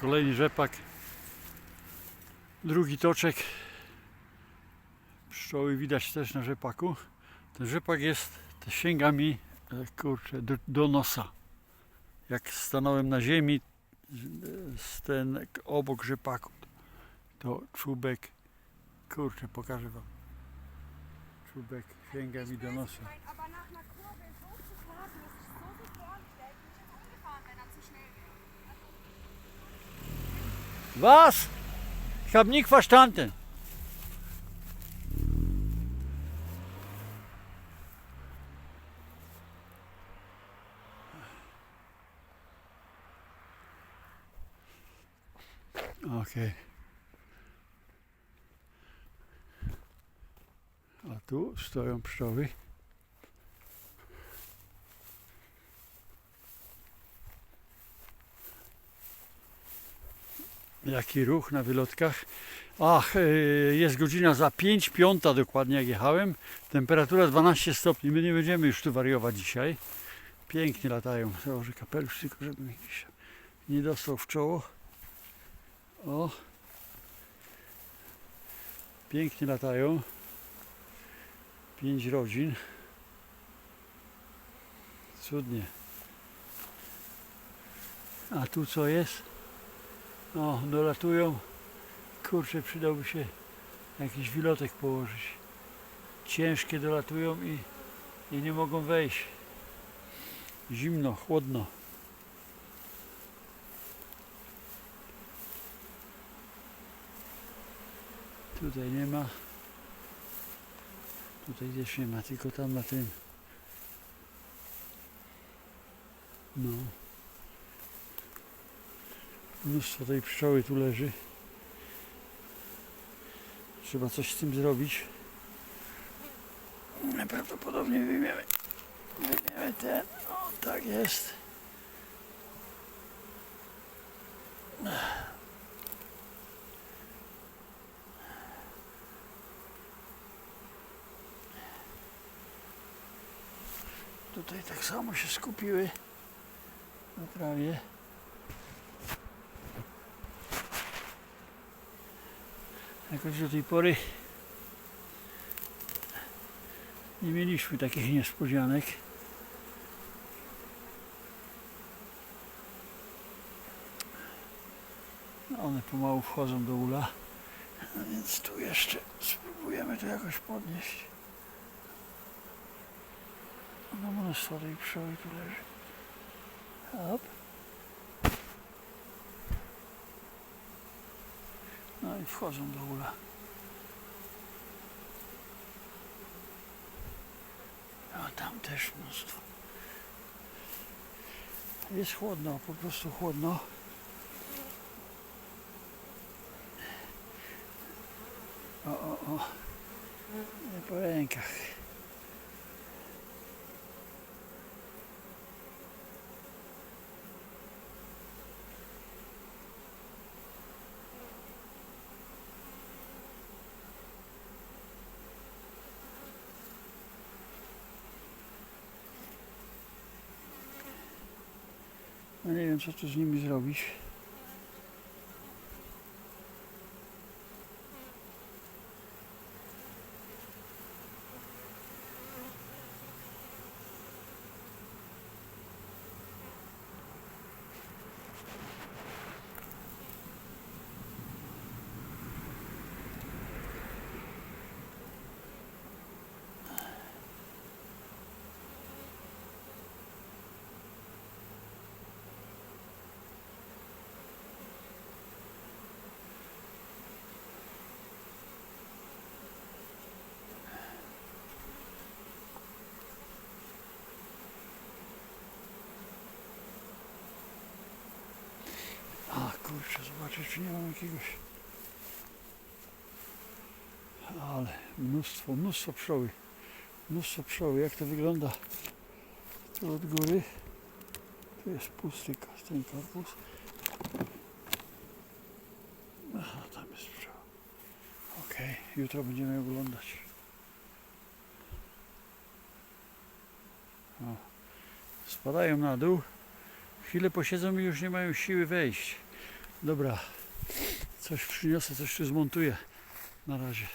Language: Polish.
Kolejny rzepak. Drugi toczek. Pszczoły widać też na rzepaku. Ten rzepak jest, sięga mi, e, kurczę, do, do nosa. Jak stanąłem na ziemi, z ten obok rzepaku, to czubek, kurczę, pokażę wam. Czubek sięga mi do nosa. Was? Ich habe nicht verstanden. Okej. A tu stoją pszczoły. Jaki ruch na wylotkach. Ach, e, jest godzina za 5, piąta dokładnie jak jechałem. Temperatura 12 stopni. My nie będziemy już tu wariować dzisiaj. Pięknie latają. Założę kapelusz tylko, żeby mi się nie dostał w czoło. O. Pięknie latają. Pięć rodzin. Cudnie. A tu co jest? O, dolatują. Kurczę, przydałby się jakiś wilotek położyć. Ciężkie dolatują i, i nie mogą wejść. Zimno, chłodno. Tutaj nie ma. Tutaj też nie ma, tylko tam na tym. No. Mnóstwo tej pszczoły tu leży. Trzeba coś z tym zrobić. Prawdopodobnie wyjmiemy, wyjmiemy ten. O, tak jest. Tutaj tak samo się skupiły na trawie. Jakoś do tej pory nie mieliśmy takich niespodzianek. No one pomału wchodzą do ula, a więc tu jeszcze spróbujemy to jakoś podnieść. No mnóstwo tej pszczoły tu leży. Hop. No i wchodzą do ula. A tam też mnóstwo. Jest chłodno, po prostu chłodno. O, o, o. Nie po rękach. No nie wiem co tu z nimi zrobić. A kurczę, zobaczę czy nie mam jakiegoś. Ale mnóstwo, mnóstwo pszczoły. Mnóstwo pszczoły. Jak to wygląda tu od góry? Tu jest pusty ten korpus. Aha, tam jest pszczoła. Okej, jutro będziemy oglądać. O. Spadają na dół. Chwilę posiedzą i już nie mają siły wejść. Dobra, coś przyniosę, coś tu zmontuję. Na razie.